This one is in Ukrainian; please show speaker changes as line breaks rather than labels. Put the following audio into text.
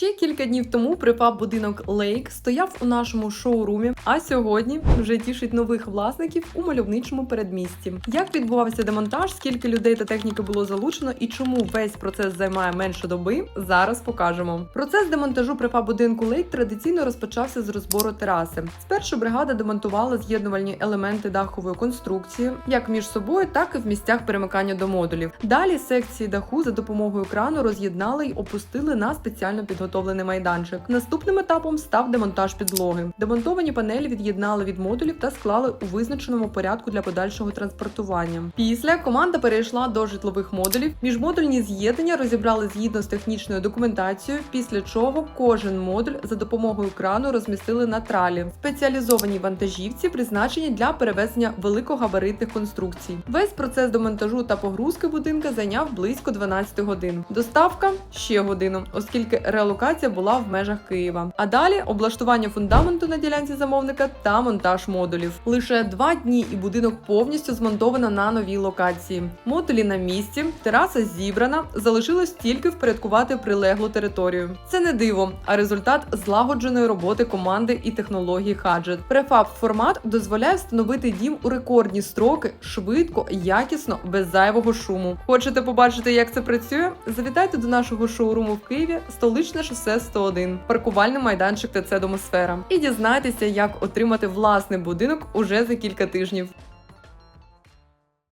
Ще кілька днів тому припав будинок Лейк, стояв у нашому шоурумі, а сьогодні вже тішить нових власників у мальовничому передмісті. Як відбувався демонтаж, скільки людей та техніки було залучено і чому весь процес займає менше доби, зараз покажемо. Процес демонтажу припа будинку Лейк традиційно розпочався з розбору тераси. Спершу бригада демонтувала з'єднувальні елементи дахової конструкції, як між собою, так і в місцях перемикання до модулів. Далі секції даху за допомогою крану роз'єднали й опустили на спеціально підготовлений майданчик. Наступним етапом став демонтаж підлоги. Демонтовані панелі від'єднали від модулів та склали у визначеному порядку для подальшого транспортування. Після команда перейшла до житлових модулів. Міжмодульні з'єднання розібрали згідно з технічною документацією, після чого кожен модуль за допомогою крану розмістили на тралі, спеціалізованій вантажівці, призначені для перевезення великогабаритних конструкцій. Весь процес демонтажу та погрузки будинка зайняв близько 12 годин. Доставка ще годину, оскільки релокація була в межах Києва. А далі облаштування фундаменту на ділянці замовника та монтаж модулів. Лише два дні і будинок повністю змонтовано на новій локації. Модулі на місці, тераса зібрана, залишилось тільки впорядкувати прилеглу територію. Це не диво, а результат злагодженої роботи команди і технології Хаджет. Префаб формат дозволяє встановити дім у рекордні строки, швидко, якісно, без зайвого шуму. Хочете побачити, як це працює? Завітайте до нашого шоуруму в Києві, столичне шосе 101, паркувальний майданчик ТЦ Домосфера. І дізнайтеся, як отримати власний будинок уже за кілька тижнів.